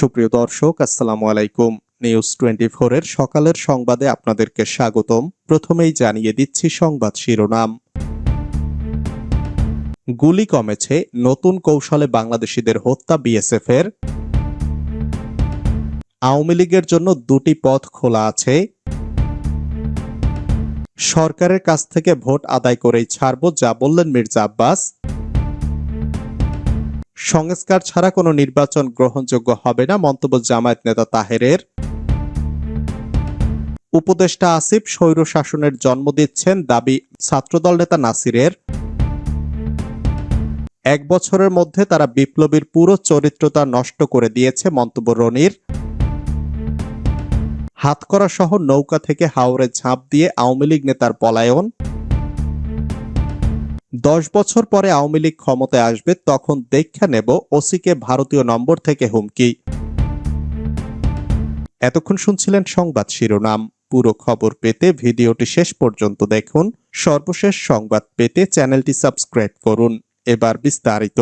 সুপ্রিয় দর্শক, আসসালামু আলাইকুম। নিউজ টোয়েন্টি এর সকালের সংবাদে আপনাদেরকে স্বাগতম। প্রথমেই জানিয়ে দিচ্ছি সংবাদ শিরোনাম। গুলি কমেছে, নতুন কৌশলে বাংলাদেশিদের হত্যা বিএসএফ এর। আওয়ামী লীগের জন্য দুটি পথ খোলা আছে। সরকারের কাছ থেকে ভোট আদায় করেই ছাড়ব, যা বললেন মির্জা আব্বাস। সংস্কার ছাড়া কোনো নির্বাচন গ্রহণযোগ্য হবে না, মন্তব্য জামায়াত নেতা তাহেরের। উপদেষ্টা আসিফ স্বৈর শাসনের জন্ম দিচ্ছেন দাবি ছাত্রদল নেতা নাসিরের। এক বছরের মধ্যে তারা বিপ্লবীর পুরো চরিত্রতা নষ্ট করে দিয়েছে, মন্তব্য রনির। হাতকড়া সহ নৌকা থেকে হাওরে ঝাঁপ দিয়ে আওয়ামী লীগ নেতার পলায়ন। দশ বছর পরে আওয়ামী লীগ ক্ষমতায় আসবে, তখন দেখা নেব ওসিকে ভারতীয় নম্বর থেকে হুমকি। এতক্ষণ শুনছিলেন সংবাদ শিরোনাম। পুরো খবর পেতে ভিডিওটি শেষ পর্যন্ত দেখুন। সর্বশেষ সংবাদ পেতে চ্যানেলটি সাবস্ক্রাইব করুন। এবার বিস্তারিত।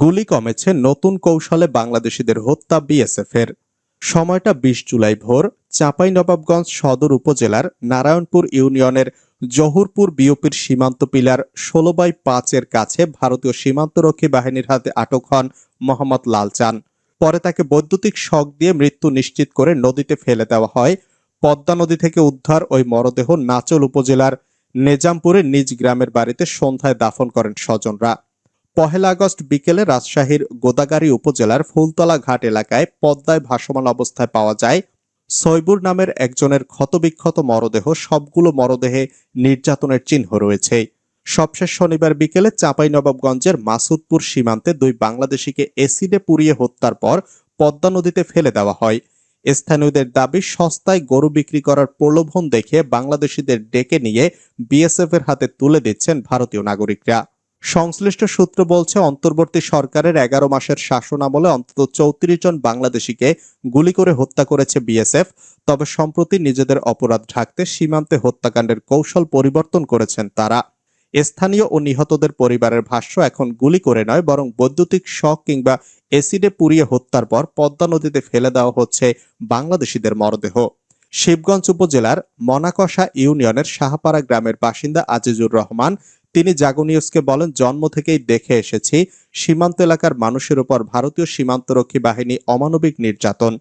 গুলি কমেছে নতুন কৌশলে বাংলাদেশিদের হত্যা বিএসএফ এর সময়টা বিশ জুলাই ভোর, চাঁপাইনবাবগঞ্জ সদর উপজেলার নারায়ণপুর ইউনিয়নের জহুরপুর বিওপির সীমান্ত পিলার ষোলো বাই পাঁচের কাছে ভারতীয় সীমান্তরক্ষী বাহিনীর হাতে আটক হন মোহাম্মদ লালচান। পরে তাকে বৈদ্যুতিক শক দিয়ে মৃত্যু নিশ্চিত করে নদীতে ফেলে দেওয়া হয়। পদ্মা নদী থেকে উদ্ধার ওই মরদেহ নাচল উপজেলার নেজামপুরের নিজ গ্রামের বাড়িতে সন্ধ্যায় দাফন করেন স্বজনরা। পহেলা আগস্ট বিকেলে রাজশাহীর গোদাগাড়ী উপজেলার ফুলতলা ঘাট এলাকায় পদ্মায় ভাসমান অবস্থায় পাওয়া যায় সৈবুর নামের একজনের ক্ষতবিক্ষত মরদেহ সবগুলো মরদেহে নির্যাতনের চিহ্ন রয়েছে। সবশেষ শনিবার বিকেলে চাঁপাইনবাবগঞ্জের মাসুদপুর সীমান্তে দুই বাংলাদেশিকে এসিডে পুড়িয়ে হত্যার পর পদ্মা নদীতে ফেলে দেওয়া হয়। স্থানীয়দের দাবি, সস্তায় গরু বিক্রি করার প্রলোভন দেখে বাংলাদেশিদের ডেকে নিয়ে বিএসএফ এর হাতে তুলে দিচ্ছেন ভারতীয় নাগরিকরা। সংশ্লিষ্ট সূত্র বলছে, অন্তর্বর্তী সরকারের এগারো মাসের শাসন আমলে অন্তত চৌত্রিশ জন বাংলাদেশিকে গুলি করে হত্যা করেছে বিএসএফ। তবে সম্প্রতি নিজেদের অপরাধ ঢাকতে সীমান্তে হত্যাকাণ্ডের কৌশল পরিবর্তন করেছেন তারা। স্থানীয় ও নিহতদের পরিবারের ভাষ্য, এখন গুলি করে নয়, বরং বৈদ্যুতিক শক কিংবা এসিডে পুড়িয়ে হত্যার পর পদ্মা নদীতে ফেলে দেওয়া হচ্ছে বাংলাদেশিদের মরদেহ। শিবগঞ্জ উপজেলার মনাকষা ইউনিয়নের শাহপাড়া গ্রামের বাসিন্দা আজিজুর রহমান তিনি জাগো নিউজকে বলেন, জন্ম থেকেই দেখে এসেছি, সীমান্ত এলাকার মানুষের উপর ভারতীয় সীমান্তরক্ষী বাহিনী অমানবিক নির্যাতন।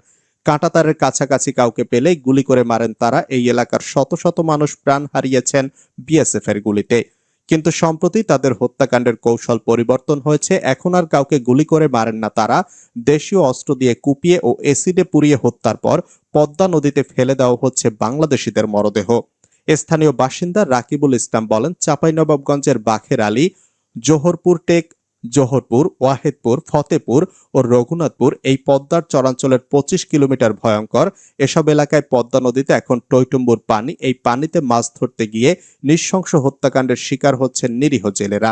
কাঁটাতারের কাছাকাছি কাউকে পেলেই গুলি করে মারেন তারা, এই এলাকার শত শত মানুষ প্রাণ হারিয়েছেন বিএসএফ এর গুলিতে। কিন্তু সম্প্রতি তাদের হত্যাকাণ্ডের কৌশল পরিবর্তন হয়েছে, এখন আর কাউকে গুলি করে মারেন না তারা। দেশীয় অস্ত্র দিয়ে কুপিয়ে ও এসিডে পুড়িয়ে হত্যার পর পদ্মা নদীতে ফেলে দেওয়া হচ্ছে বাংলাদেশিদের মরদেহ। স্থানীয় বাসিন্দা রাকিবুল ইসলাম বলেন, চাঁপাইনবাবগঞ্জের বাখের আলী, জোহরপুর টেক, জোহরপুর, ওয়াহেদপুর, ফতেপুর ও রঘুনাথপুর এই পদ্মার চরাঞ্চলের পঁচিশ কিলোমিটার ভয়ঙ্কর। এসব এলাকায় পদ্মা নদীতে এখন টৈটম্বুর পানি। এই পানিতে মাছ ধরতে গিয়ে নৃশংস হত্যাকাণ্ডের শিকার হচ্ছেন নিরীহ জেলেরা।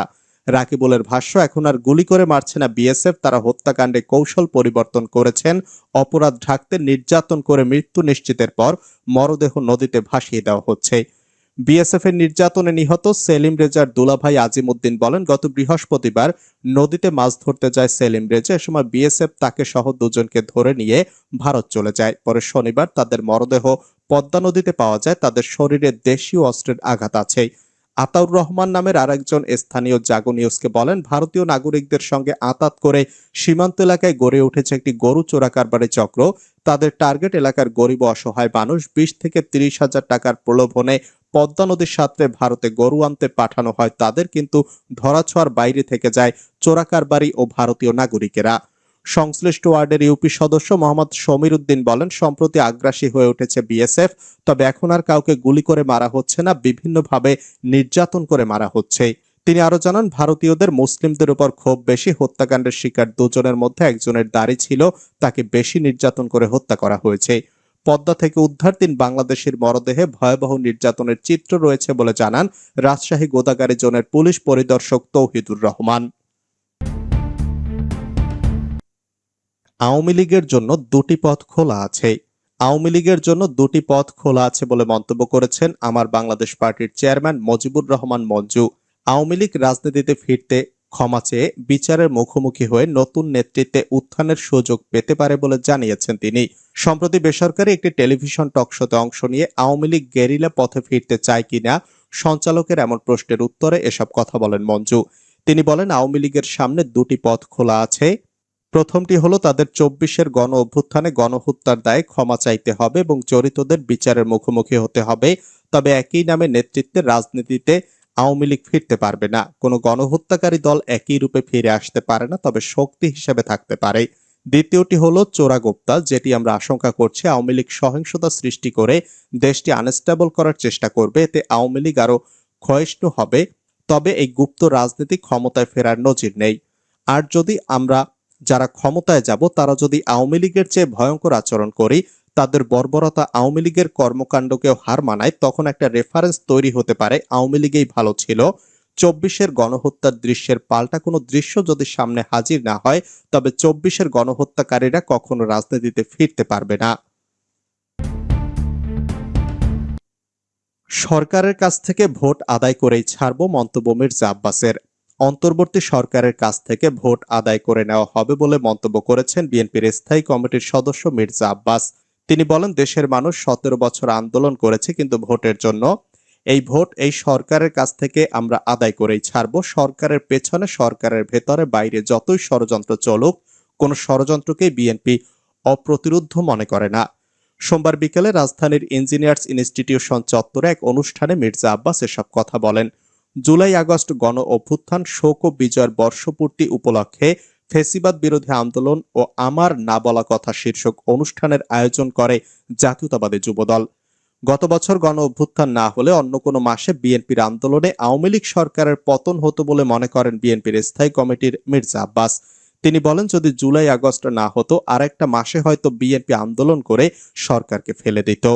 রাকিবুলের ভাষ্য, এখন আর গুলি করে মারছে না বিএসএফ, তারা হত্যাকাণ্ডে কৌশল পরিবর্তন করেছেন। অপরাধ ঢাকতে নির্যাতন করে মৃত্যু নিশ্চিতের পর মরদেহ নদীতে ভাসিয়ে দেওয়া হচ্ছে। বিএসএফ এর নির্যাতনে নিহত সেলিম রেজার দুলাভাই আজিমুদ্দিন বলেন, গত বৃহস্পতিবার নদীতে মাছ ধরতে যায় সেলিম রেজা, এ সময় বিএসএফ তাকে সহ দুজনকে ধরে নিয়ে ভারত চলে যায়। পরে শনিবার তাদের মরদেহ পদ্মা নদীতে পাওয়া যায়, তাদের শরীরে দেশীয় অস্ত্রের আঘাত আছে আতাউর রহমান নামের আরেকজন স্থানীয় জাগো নিউজকে বলেন, ভারতীয় নাগরিকদের সঙ্গে আতাত করে সীমান্ত এলাকায় গড়ে উঠেছে একটি গরু চোরা কারবারি চক্র। তাদের টার্গেট এলাকার গরিব অসহায় মানুষ। বিশ থেকে তিরিশ হাজার টাকার প্রলোভনে পদ্মা নদীর সাথে ভারতে গরু আনতে পাঠানো হয় তাদের, কিন্তু ধরাছোঁয়ার বাইরে থেকে যায় চোরাকারবারি ও ভারতীয় নাগরিকেরা। সংশ্লিষ্ট ওয়ার্ডের ইউপি সদস্য মোহাম্মদ সমীর উদ্দিন বলেন, সম্প্রতি আগ্রাসী হয়ে উঠেছে বিএসএফ, তবে এখন আর কাউকে গুলি করে মারা হচ্ছে না, বিভিন্নভাবে নির্যাতন করে মারা হচ্ছে। তিনি আরও জানান, ভারতীয়দের মুসলিমদের উপর ক্ষোভ বেশি, হত্যাকাণ্ডের শিকার দুজনের মধ্যে একজনের দাড়ি ছিল, তাকে বেশি নির্যাতন করে হত্যা করা হয়েছে। পদ্মা থেকে উদ্ধার তিন বাংলাদেশের মরদেহে ভয়াবহ নির্যাতনের চিত্র রয়েছে বলে জানান রাজশাহী গোদাগাড়ি জোনের পুলিশ পরিদর্শক তৌহিদুর রহমান। আওয়ামী লীগের জন্য দুটি পথ খোলা আছে। আওয়ামী লীগের জন্য দুটি পথ খোলা আছে বলে মন্তব্য করেছেন আমার বাংলাদেশ পার্টির চেয়ারম্যান মজিবুর রহমান মঞ্জু। আওয়ামী লীগ রাজনীতিতে ফিরতে ক্ষমা চেয়ে বিচারের মুখোমুখি হয়ে নতুন নেতৃত্বে উত্থানের সুযোগ পেতে পারে বলে জানিয়েছেন তিনি। সম্প্রতি বেসরকারি একটি টেলিভিশন টকশোতে অংশ নিয়ে আওয়ামী লীগ গেরিলা পথে ফিরতে চায় কিনা সঞ্চালকের এমন প্রশ্নের উত্তরে এসব কথা বলেন মঞ্জু। তিনি বলেন, আওয়ামী লীগের সামনে দুটি পথ খোলা আছে। প্রথমটি হলো তাদের চব্বিশের গণ অভ্যুত্থানে গণহত্যার দায়ে ক্ষমা চাইতে হবে এবং জড়িতদের বিচারের মুখোমুখি হতে হবে। তবে একই নামে নেতৃত্বের রাজনীতিতে আওয়ামী লীগ ফিরতে পারবে না। কোনো গণহত্যাকারী দল একই রূপে ফিরে আসতে পারে না, তবে শক্তি হিসেবে থাকতে পারে। দ্বিতীয়টি হলো চোরাগোপ্তা, যেটি আমরা আশঙ্কা করছি আওয়ামী লীগ সহিংসতা সৃষ্টি করে দেশটি আনস্টেবল করার চেষ্টা করবে। এতে আওয়ামী লীগ আরও ক্ষয়িষ্ণু হবে। তবে এই গুপ্ত রাজনীতি ক্ষমতায় ফেরার নজির নেই। আর যদি আমরা যারা ক্ষমতায় যাব, তারা যদি আওয়ামী লীগের চেয়ে ভয়ঙ্কর আচরণ করি, তাদের বর্বরতা আওয়ামী লীগের কর্মকাণ্ডকেও হার মানায়, তখন একটা রেফারেন্স তৈরি হতে পারে, আওয়ামী লীগেই ভালো ছিল। চব্বিশের গণহত্যার দৃশ্যের পাল্টা কোনো দৃশ্য যদি সামনে হাজির না হয়, তবে চব্বিশের গণহত্যাকারীরা কখনো রাজনীতিতে ফিরতে পারবে না। সরকারের কাছ থেকে ভোট আদায় করেই ছাড়ব মন্তব্য মির্জা আব্বাসের। অন্তর্বর্তী সরকারের কাছ থেকে ভোট আদায় করে নেওয়া হবে বলে মন্তব্য করেছেন বিএনপির স্থায়ী কমিটির সদস্য মির্জা আব্বাস। তিনি বলেন, দেশের মানুষ সতেরো বছর আন্দোলন করেছে, কিন্তু ভোটের জন্য এই ভোট এই সরকারের কাছ থেকে আমরা আদায় করেই ছাড়ব। সরকারের পেছনে, সরকারের ভেতরে, বাইরে যতই ষড়যন্ত্র চলুক, কোন ষড়যন্ত্রকেই বিএনপি অপ্রতিরোধ্য মনে করে না। সোমবার বিকেলে রাজধানীর ইঞ্জিনিয়ার্স ইনস্টিটিউশন চত্বরে এক অনুষ্ঠানে মির্জা আব্বাস এসব কথা বলেন। জুলাই আগস্ট গণ অভ্যুত্থান, শোক ও বিজয়ের বর্ষপূর্তি উপলক্ষে ফেসিবাদ বিরোধী আন্দোলন ও আমার না বলা কথা শীর্ষক অনুষ্ঠানের আয়োজন করে জাতীয়তাবাদী যুবদল। গত বছর গণ অভ্যুত্থান না হলে অন্য কোনো মাসে বিএনপির আন্দোলনে আওয়ামী লীগ সরকারের পতন হতো বলে মনে করেন বিএনপির স্থায়ী কমিটির মির্জা আব্বাস। তিনি বলেন, যদি জুলাই আগস্ট না হতো আর একটা মাসে হয়তো বিএনপি আন্দোলন করে সরকারকে ফেলে দিত।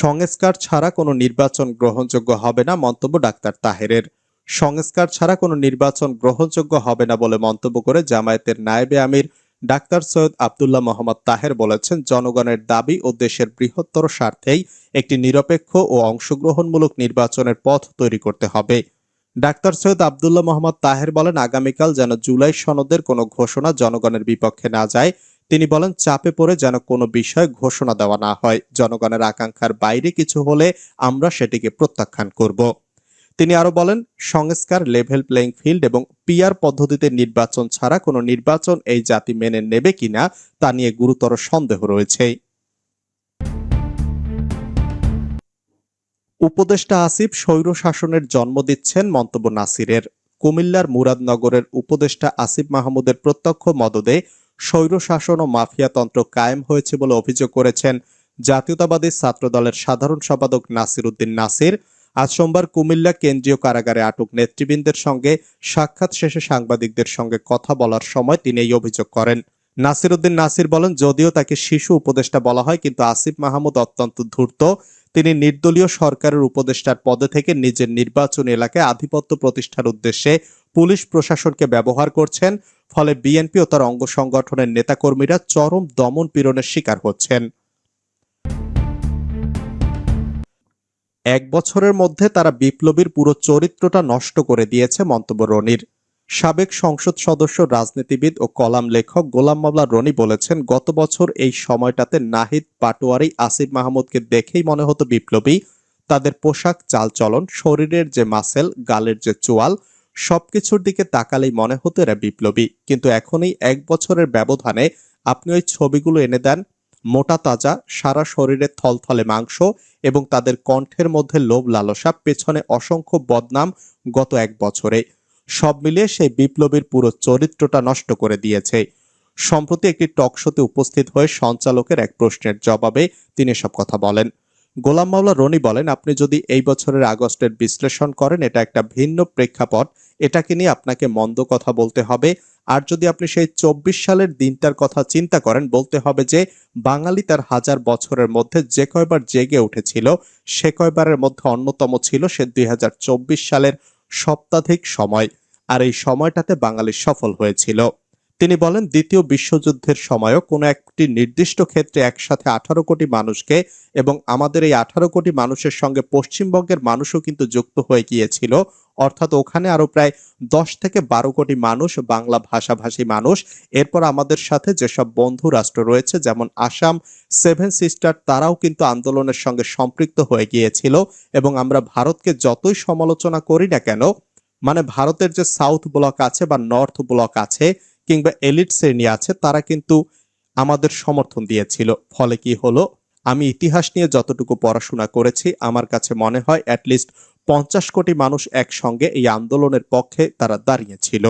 সংস্কার ছাড়া কোনো নির্বাচন গ্রহণযোগ্য হবে না মন্তব্য ডাক্তার তাহেরের। সংস্কার ছাড়া কোনো নির্বাচন গ্রহণযোগ্য হবে না বলে মন্তব্য করে জামায়াতের নায়েবে আমির ডাক্তার সৈয়দ আবদুল্লাহ মোহাম্মদ তাহের বলেছেন, জনগণের দাবি ও দেশের বৃহত্তর স্বার্থেই একটি নিরপেক্ষ ও অংশগ্রহণমূলক নির্বাচনের পথ তৈরি করতে হবে। ডাক্তার সৈয়দ আবদুল্লাহ মোহাম্মদ তাহের বলেন, আগামীকাল যেন জুলাই সনদের কোনো ঘোষণা জনগণের বিপক্ষে না যায় তিনি বলেন, চাপে পড়ে যেন কোনো বিষয় ঘোষণা দেওয়া না হয়। জনগণের আকাঙ্ক্ষার বাইরে কিছু হলে আমরা সেটিকে প্রত্যাখ্যান করব। তিনি আরও বলেন, সংস্কার লেভেল প্লেইং ফিল্ড এবং পিয়ার পদ্ধতিতে নির্বাচন ছাড়া কোনো নির্বাচন এই জাতি মেনে নেবে কিনা তা নিয়ে গুরুতর সন্দেহ রয়েছে। উপদেষ্টা আসিফ স্বৈর শাসনের জন্ম দিচ্ছেন মন্তব্য নাসিরের। কুমিল্লার মুরাদনগরের উপদেষ্টা আসিফ মাহমুদের প্রত্যক্ষ মদদে স্বৈর শাসন ও মাফিয়াতন্ত্র কায়েম হয়েছে বলে অভিযোগ করেছেন জাতীয়তাবাদী ছাত্রদলের সাধারণ সম্পাদক নাসির উদ্দিন নাসির। আজ সোমবার কুমিল্লা কেন্দ্রীয় কারাগারে আটক নেতৃবৃন্দের সঙ্গে সাক্ষাৎ শেষে সাংবাদিকদের সঙ্গে কথা বলার সময় তিনি এই অভিযোগ করেন। নাসির উদ্দিন নাসির বলেন, যদিও তাকে শিশু উপদেষ্টা বলা হয়, কিন্তু আসিফ মাহমুদ অত্যন্ত ধূর্ত। তিনি নির্দলীয় সরকারের উপদেষ্টার পদে থেকে নিজের নির্বাচনী এলাকায় আধিপত্য প্রতিষ্ঠার উদ্দেশ্যে পুলিশ প্রশাসনকে ব্যবহার করছেন। ফলে বিএনপি ও তার অঙ্গ সংগঠনের নেতাকর্মীরা চরম দমন পীড়নের শিকার হচ্ছেন। এক বছরের মধ্যে তারা বিপ্লবীর পুরো চরিত্রটা নষ্ট করে দিয়েছে মন্তব্য রনির। সাবেক সংসদ সদস্য, রাজনীতিবিদ ও কলাম লেখক গোলাম মামলা রনি বলেছেন, গত বছর এই সময়টাতে নাহিদ পাটোয়ারি, আসিফ মাহমুদকে দেখেই মনে হতো বিপ্লবী। তাদের পোশাক, চালচলন, শরীরের যে মাসেল গালের যে চোয়াল সবকিছুর দিকে তাকালেই মনে হতো এরা বিপ্লবী। কিন্তু এখনই এক বছরের ব্যবধানে আপনি ওই ছবিগুলো এনে দেন, মোটা তাজা, সারা শরীরে থলথলে মাংস এবং তাদের কণ্ঠের মধ্যে লোভ লালসা, পেছনে অসংখ্য বদনাম গত এক বছরে। সব মিলিয়ে সেই বিপ্লবীর পুরো চরিত্রটা নষ্ট করে দিয়েছে। সম্প্রতি একটি টকশোতে উপস্থিত হয়ে সঞ্চালকের এক প্রশ্নের জবাবে তিনি সব কথা বলেন। গোলাম মাওলা রনি বলেন, আপনি যদি এই বছরের আগস্টের বিশ্লেষণ করেন, এটা একটা ভিন্ন প্রেক্ষাপট। এটাকে নিয়ে আপনাকে মন্দ কথা বলতে হবে। আর যদি আপনি সেই চব্বিশ সালের দিনটার কথা চিন্তা করেন, বলতে হবে যে বাঙালি তার হাজার বছরের মধ্যে যে কয়বার জেগে উঠেছিল, সে কয়বারের মধ্যে অন্যতম ছিল সে দুই হাজার চব্বিশ সালের সপ্তাধিক সময়। আর এই সময়টাতে বাঙালি সফল হয়েছিল। তিনি বলেন, দ্বিতীয় বিশ্বযুদ্ধের সময়ও কোনো একটি নির্দিষ্ট ক্ষেত্রে একসাথে আঠারো কোটি মানুষকে এবং আমাদের এই আঠারো কোটি মানুষের সঙ্গে পশ্চিমবঙ্গের মানুষও কিন্তু যুক্ত হয়ে গিয়েছিল। অর্থাৎ ওখানে আরও প্রায় দশ থেকে বারো কোটি মানুষ, বাংলা ভাষাভাষী মানুষ। এরপর আমাদের সাথে যেসব বন্ধু রাষ্ট্র রয়েছে, যেমন আসাম, সেভেন সিস্টার, তারাও কিন্তু আন্দোলনের সঙ্গে সম্পৃক্ত হয়ে গিয়েছিল। এবং আমরা ভারতকে যতই সমালোচনা করি না কেন মানে ভারতের যে সাউথ ব্লক আছে বা নর্থ ব্লক আছে কিংবা এলিট শ্রেণি আছে, তারা কিন্তু আমাদের সমর্থন দিয়েছিল। ফলে কি হলো? আমি ইতিহাস নিয়ে যতটুকু পড়াশোনা করেছি, আমার কাছে মনে হয় অ্যাটলিস্ট পঞ্চাশ কোটি মানুষ একসঙ্গে এই আন্দোলনের পক্ষে তারা দাঁড়িয়েছিল।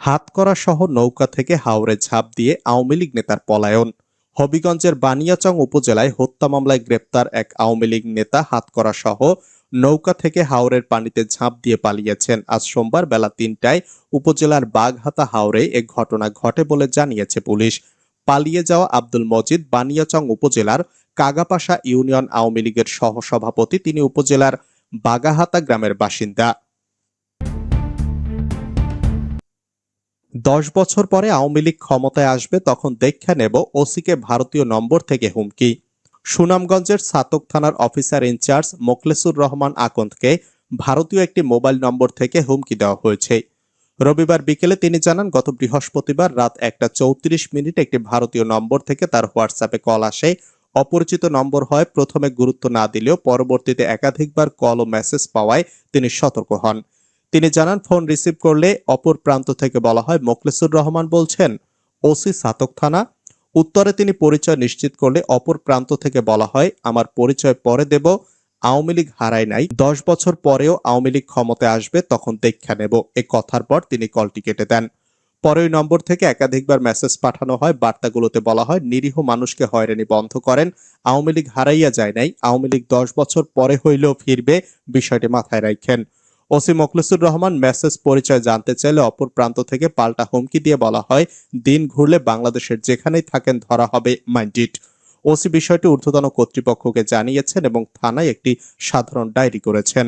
হাতকড়া সহ নৌকা থেকে হাওড়ে ঝাঁপ দিয়ে আওয়ামী লীগ নেতার পলায়ন। হবিগঞ্জের বানিয়াচং উপজেলায় হত্যা মামলায় গ্রেপ্তার এক আওয়ামী লীগ নেতা হাতকড়া সহ নৌকা থেকে হাওরের পানিতে ঝাঁপ দিয়ে পালিয়েছেন। আজ সোমবার বেলা তিনটায় উপজেলার বাঘহাতা হাওরে এ ঘটনা ঘটে বলে জানিয়েছে পুলিশ। পালিয়ে যাওয়া আব্দুল মজিদ বানিয়াচং উপজেলার কাগাপাশা ইউনিয়ন আওয়ামী লীগের সহসভাপতি। তিনি উপজেলার বাগাহাতা গ্রামের বাসিন্দা। দশ বছর পরে আওয়ামী লীগ ক্ষমতায় আসবে তখন দেখা নেব ওসিকে ভারতীয় নম্বর থেকে হুমকি। সুনামগঞ্জের সাতক থানার officer in charge Mokhlesur Rahman আকন্দকে ভারতীয় একটি মোবাইল নম্বর থেকে হুমকি দেওয়া হয়েছে। রবিবার বিকেলে তিনি জানান, গত বৃহস্পতিবার রাত একটা চৌত্রিশ মিনিট একটি ভারতীয় নম্বর থেকে তার হোয়াটসঅ্যাপে কল আসে। অপরিচিত নম্বর হয়, প্রথমে গুরুত্ব না দিলেও পরবর্তীতে একাধিকবার কল ও মেসেজ পাওয়ায় তিনি সতর্ক হন। তিনি জানান, ফোন রিসিভ করলে অপর প্রান্ত থেকে বলা হয়, মোখলেসুর রহমান বলছেন, ওসি সাতক থানা উত্তরে তিনি পরিচয় নিশ্চিত করলে অপর প্রান্ত থেকে বলা হয়, আমার পরিচয় পরে দেব, আওয়ামী লীগ হারায় নাই। দশ বছর পরেও আওয়ামী লীগ ক্ষমতায় আসবে, তখন দেখা নেব। এ কথার পর তিনি কলটি কেটে দেন। পরে ওই নম্বর থেকে একাধিকবার মেসেজ পাঠানো হয়। বার্তাগুলোতে বলা হয়, নিরীহ মানুষকে হয়রানি বন্ধ করেন। আওয়ামী লীগ হারাইয়া যায় নাই। আওয়ামী লীগ দশ বছর পরে হইলেও ফিরবে। বিষয়টি মাথায় রাখেন। ওসি মোখলেসুর রহমান মেসেজ পরিচয় জানতে চাইলে অপর প্রান্ত থেকে পাল্টা হুমকি দিয়ে বলা হয়, দিন ঘুরলে বাংলাদেশের যেখানেই থাকেন ধরা হবে মাইন্ডিট ওসি বিষয়টি ঊর্ধ্বতন কর্তৃপক্ষকে জানিয়েছেন এবং থানায় একটি সাধারণ ডায়েরি করেছেন।